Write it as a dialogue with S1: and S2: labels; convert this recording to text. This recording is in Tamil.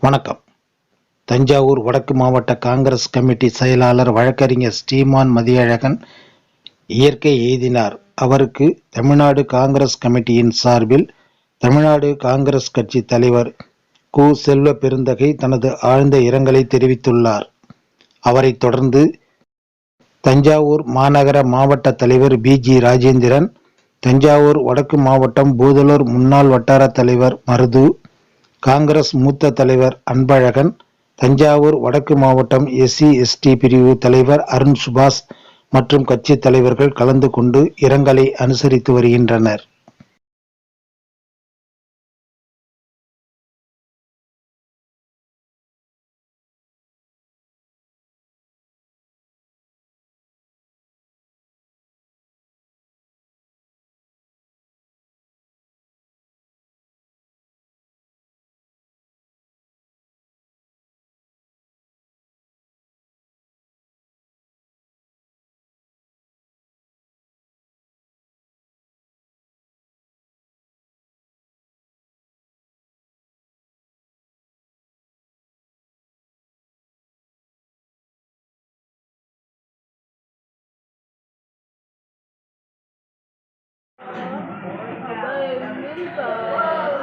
S1: வணக்கம். தஞ்சாவூர் வடக்கு மாவட்ட காங்கிரஸ் கமிட்டி செயலாளர் வழக்கறிஞர் ஸ்ரீமான் மதியழகன் இயற்கை எய்தினார். அவருக்கு தமிழ்நாடு காங்கிரஸ் கமிட்டியின் சார்பில் தமிழ்நாடு காங்கிரஸ் கட்சி தலைவர் கு. செல்வ பெருந்தகை தனது ஆழ்ந்த இரங்கலை தெரிவித்துள்ளார். அவரைத் தொடர்ந்து தஞ்சாவூர் மாநகர மாவட்ட தலைவர் பி. ஜி. ராஜேந்திரன் தஞ்சாவூர் வடக்கு மாவட்டம் பூதலூர் முன்னாள் வட்டார தலைவர் மருது காங்கிரஸ் மூத்த தலைவர் அன்பழகன் தஞ்சாவூர் வடக்கு மாவட்டம் எஸ்சி எஸ்டி பிரிவு தலைவர் அருண் சுபாஷ் மற்றும் கட்சி தலைவர்கள் கலந்து கொண்டு இரங்கலை அனுசரித்து வருகின்றனர். Ay, minta.